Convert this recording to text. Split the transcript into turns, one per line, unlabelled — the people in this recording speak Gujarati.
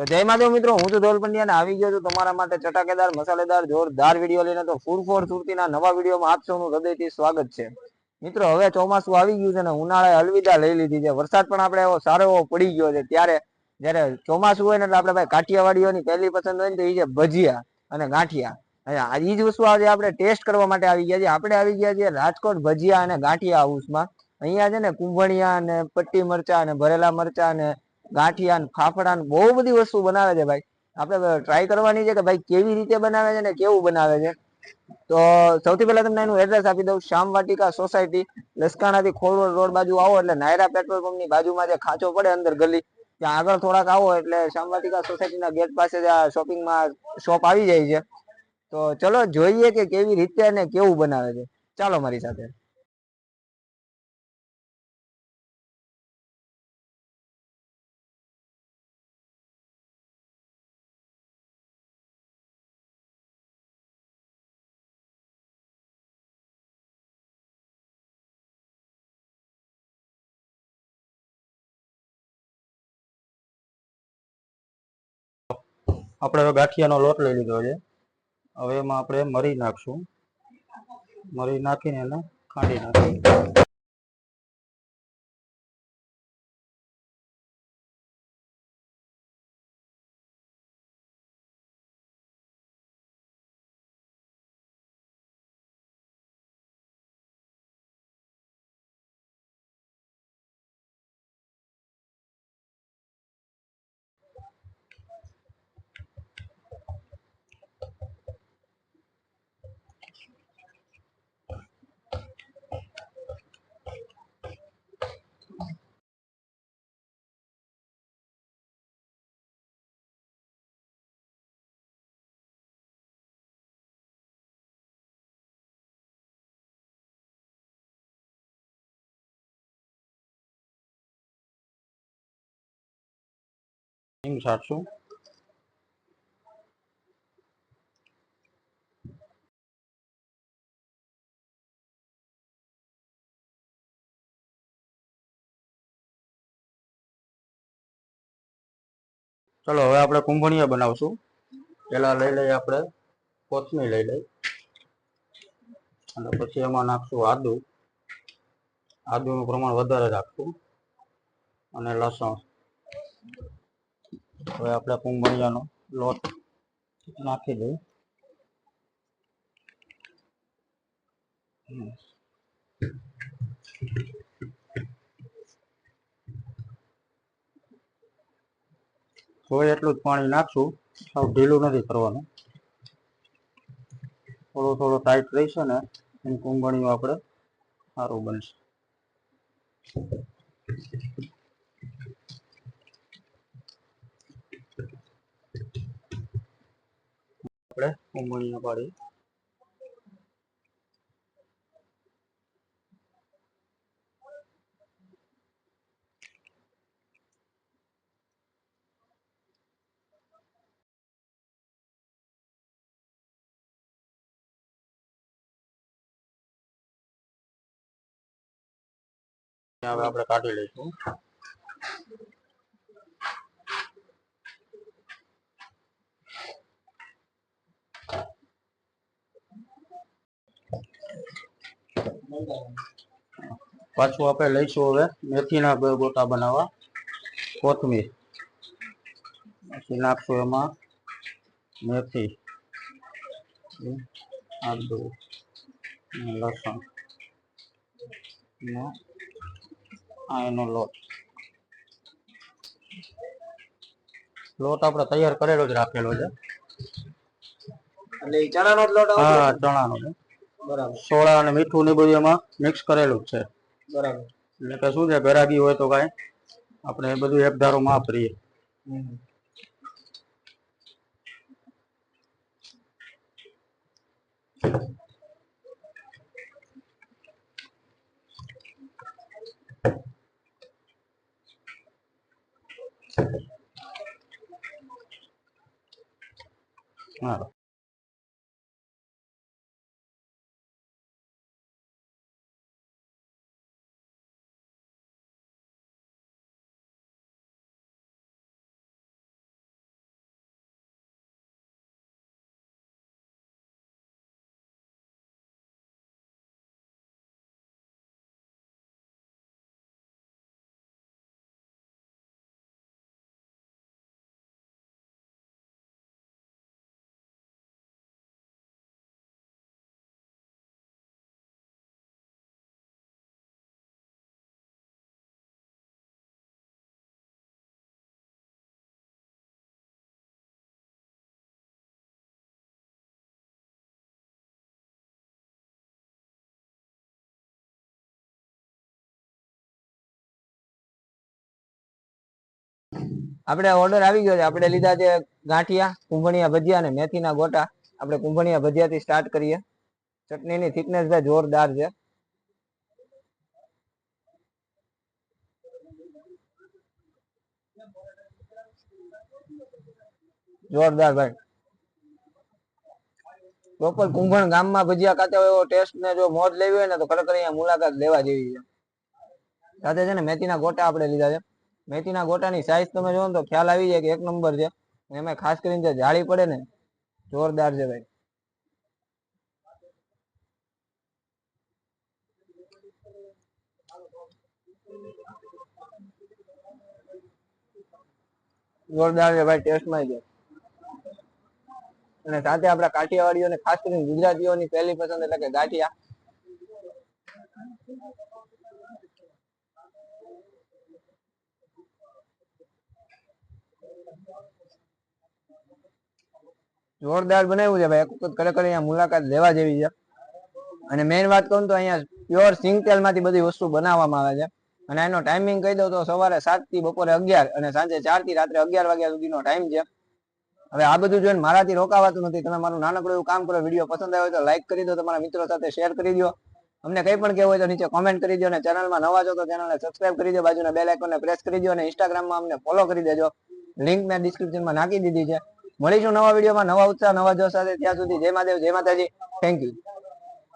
તો જય માધવ મિત્રો, હું તો ધોલ પંડ્યા આવી ગયો છું તમારા માટે ચટાકેદાર, મસાલેદાર, જોરદાર વીડિયો લઈને તો ફૂડ ફોર સુરતીના નવા વિડીયોમાં આપ સૌનું હૃદયથી સ્વાગત છે. મિત્રો, હવે ચોમાસું આવી ગયું છે ને ઉનાળાએ અલવિદા લઈ લીધી છે. વરસાદ પણ આપણે એવો સારો એવો પડી ગયો છે. ત્યારે જ્યારે ચોમાસું હોય ને એટલે આપણે ભાઈ કાઠિયાવાડીઓની પહેલી પસંદ હોય ને તો એ છે ભજીયા અને ગાંઠિયા. આ જ વસ્તુ આજે આપણે ટેસ્ટ કરવા માટે આવી ગયા છીએ. આપણે આવી ગયા છીએ રાજકોટ ભજીયા અને ગાંઠિયા હાઉસમાં. અહીંયા છે ને કુંભણિયા અને પટ્ટી મરચા અને ભરેલા મરચા અને ગાંઠિયા ફાફડા બહુ બધી વસ્તુ બનાવે છે ભાઈ. આપણે ટ્રાય કરવાની છે કે ભાઈ કેવી રીતે બનાવે છે ને કેવું બનાવે છે. તો સૌથી પહેલા તમને એનું એડ્રેસ આપી દઉં. શ્યામ વાટિકા સોસાયટી લસકાણાથી ખોરવડ રોડ બાજુ આવો એટલે નાયરા પેટ્રોલ પંપની બાજુમાં જે ખાંચો પડે અંદર ગલી, ત્યાં આગળ થોડાક આવો એટલે શ્યામ વાટિકા સોસાયટીના ગેટ પાસે આ આ શોપિંગમાં શોપ આવી જાય છે. તો ચલો જોઈએ કે કેવી રીતે અને કેવું બનાવે છે. ચાલો મારી સાથે.
આપણે હવે ગાંઠિયાનો લોટ લઈ લીધો છે. હવે એમાં આપણે મરી નાખશું. મરી નાખીને એને ખાંડી નાખી હિંગ છાંટશું ચલો, હવે આપણે કુંભણિયા બનાવશું. પેલા લઈ લઈએ આપણે કોથમીર લઈ લઈ અને પછી એમાં નાખશું આદુ. આદુનું પ્રમાણ વધારે રાખશું. અને લસણ. હવે આપણે કુંભળિયાનો લોટ નાખી દઈએ. હોય એટલું જ પાણી નાખશું. સાવ ઢીલું નથી કરવાનું. થોડો થોડો ટાઈટ રહેશે ને એમ કુંભણિયું આપણે સારું બનશે. આપણે કુંભણિયા પાડી હવે આપણે કાઢી લઈશું પાછું આપણે લઈશું હવે. મેથીના બે ગોટા બનાવવા. કોથમીર. પછી નાખશું એમાં મેથી. આદુ ને લસણ. ને આ એનો લોટ. લોટ આપણે તૈયાર કરેલો જ રાખેલો છે.
એટલે ઈ ચણાનો જ લોટ આવશે
હા ચણાનો છે
બરાબર.
સોડા અને મીઠું ને બધું એમાં મિક્સ કરેલું જ છે.
બરાબર.
એટલે કે શું છે ઘરાગી હોય તો કાંઈ આપણે એ બધું એક ધારો રહીએ
હમ. આપણે ઓર્ડર આવી ગયો છે. આપણે લીધા છે ગાંઠિયા, કુંભણિયા ભજીયા અને મેથીના ગોટા. આપણે કુંભણિયા ભજીયા થી સ્ટાર્ટ કરીએ. ચટણીની થિકનેસ ભાઈ જોરદાર છે. જોરદાર ભાઈ. પ્રોપર કુંભણ ગામમાં ભજીયા ખાતા હોય એવો ટેસ્ટ ને જો મોજ લેવી હોય ને તો ખરેખર અહીંયા મુલાકાત લેવા જેવી છે. સાથે છે ને મેથીના ગોટા આપણે લીધા છે. મેથીના ગોટાની સાઈઝ તમે જોવો તો ખ્યાલ આવી જાય કે એક નંબર છે. એમાં ખાસ કરીને જે જાળી પડે ને, જોરદાર છે ભાઈ. જોરદાર છે ભાઈ ટેસ્ટમાં છે. અને સાથે આપણા કાઠિયાવાડીઓને, ખાસ કરીને ગુજરાતીઓની પહેલી પસંદ એટલે કે ગાંઠિયા. જોરદાર બનાવ્યું છે ભાઈ. એક વખત ખરેખર અહીંયા મુલાકાત લેવા જેવી છે. અને મેઇન વાત કહું તો અહીંયા પ્યોર સિંગ તેલમાંથી બધી વસ્તુ બનાવવામાં આવે છે. અને એનો ટાઈમિંગ કહી દઉં તો સવારે સાતથી બપોરે અગિયાર અને સાંજે ચારથી રાત્રે અગિયાર વાગ્યા સુધીનો ટાઈમ છે. હવે આ બધું જોઈને મારાથી રોકાવાતું નથી. તમે મારું નાનકડું એવું કામ કરો વીડિયો પસંદ આવ્યો તો લાઈક કરી દો, તમારા મિત્રો સાથે શેર કરી દો. અમને કંઈ પણ કહેવું હોય તો નીચે કોમેન્ટ કરી દો અને ચેનલમાં નવા છો તો ચેનલને સબસ્ક્રાઇબ કરી દો, બાજુના બેલ આઇકોનને પ્રેસ કરી દો અને ઇન્સ્ટાગ્રામમાં અમને ફોલો કરી દેજો. લિંક મેં ડિસ્ક્રિપ્શનમાં નાખી દીધી છે. મળીશું નવા વિડીયોમાં. નવા ઉત્સાહ, નવા જોશ સાથે. ત્યાં સુધી જય મહાદેવ, જય માતાજી. Thank you